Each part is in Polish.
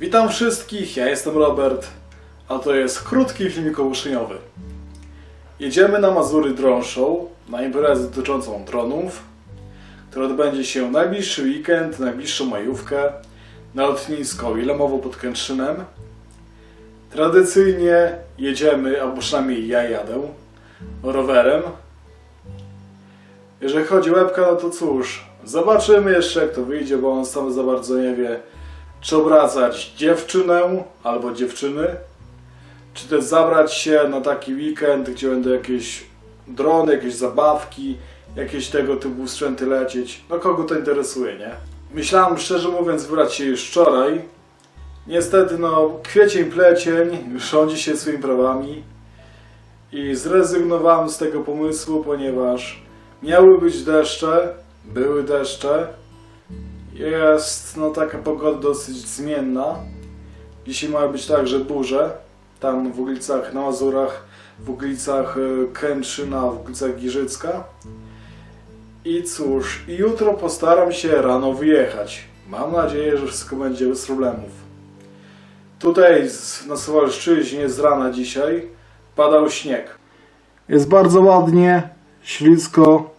Witam wszystkich, ja jestem Robert, a to jest krótki filmik. Jedziemy na Mazury Drone Show, na imprezę dotyczącą dronów, która odbędzie się najbliższy weekend, najbliższą majówkę na lotnisko Wilemowo pod Kętrzynem. Tradycyjnie jedziemy, albo przynajmniej ja jadę, rowerem. Jeżeli chodzi o łebka, no to cóż, zobaczymy jeszcze jak to wyjdzie, bo on sam za bardzo nie wie, czy obracać dziewczynę albo dziewczyny, czy też zabrać się na taki weekend, gdzie będą jakieś drony, jakieś zabawki, jakieś tego typu sprzęty lecieć. No kogo to interesuje, nie? Myślałem szczerze mówiąc wybrać się już wczoraj. Niestety no kwiecień plecień rządzi się swoimi prawami i zrezygnowałem z tego pomysłu, ponieważ miały być deszcze, były deszcze, jest no taka pogoda dosyć zmienna. Dzisiaj ma być także burze. Tam w ulicach na Mazurach, w ulicach y, Kętrzyna, w ulicach Giżycka. I cóż, jutro postaram się rano wyjechać. Mam nadzieję, że wszystko będzie bez problemów. Tutaj na Suwalszczyźnie z rana dzisiaj padał śnieg. Jest bardzo ładnie, ślisko,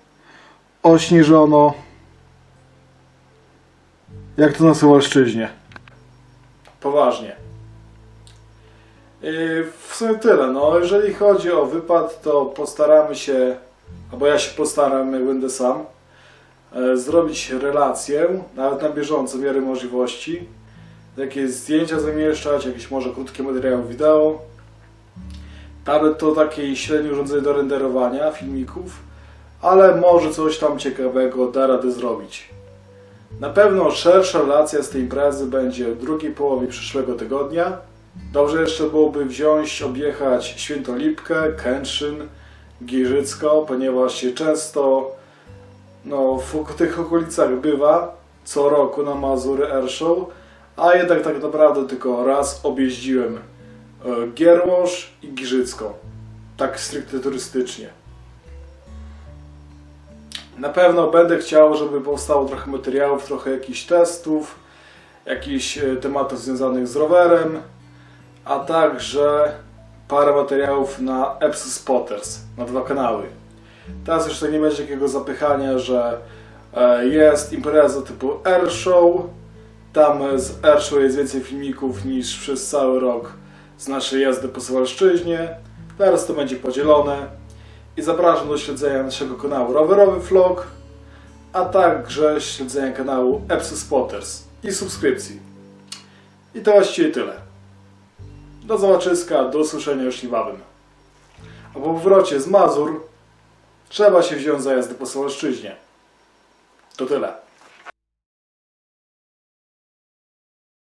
ośnieżono. Jak to na Suwalszczyźnie? Poważnie. Yy, w sumie tyle. No, jeżeli chodzi o wypad, to postaramy się, albo ja się postaram, jak będę sam, e, zrobić relację, nawet na bieżąco, w miarę możliwości. Jakieś zdjęcia zamieszczać, jakieś może krótkie materiały wideo. Nawet to takie średnie urządzenie do renderowania filmików, ale może coś tam ciekawego da radę zrobić. Na pewno szersza relacja z tej imprezy będzie w drugiej połowie przyszłego tygodnia. Dobrze jeszcze byłoby wziąć, objechać Świętolipkę, Kętrzyn, Giżycko, ponieważ się często no, w tych okolicach bywa co roku na Mazury Airshow, a jednak tak naprawdę tylko raz objeździłem e, Gierłosz i Giżycko. Tak stricte turystycznie. Na pewno będę chciał, żeby powstało trochę materiałów, trochę jakichś testów, jakichś e, tematów związanych z rowerem, a także parę materiałów na Epsy Spotters, na dwa kanały. Teraz już to nie będzie takiego zapychania, że e, jest impreza typu Airshow, tam z Airshow jest więcej filmików niż przez cały rok z naszej jazdy po Suwalszczyźnie. Teraz to będzie podzielone i zapraszam do śledzenia naszego kanału Rowerowy Vlog, a także śledzenia kanału Epsy Spotters i subskrypcji. I to właściwie tyle. Do zobaczyska, do usłyszenia już niebawem. A po powrocie z Mazur trzeba się wziąć za jazdę po Suwalszczyźnie. To tyle.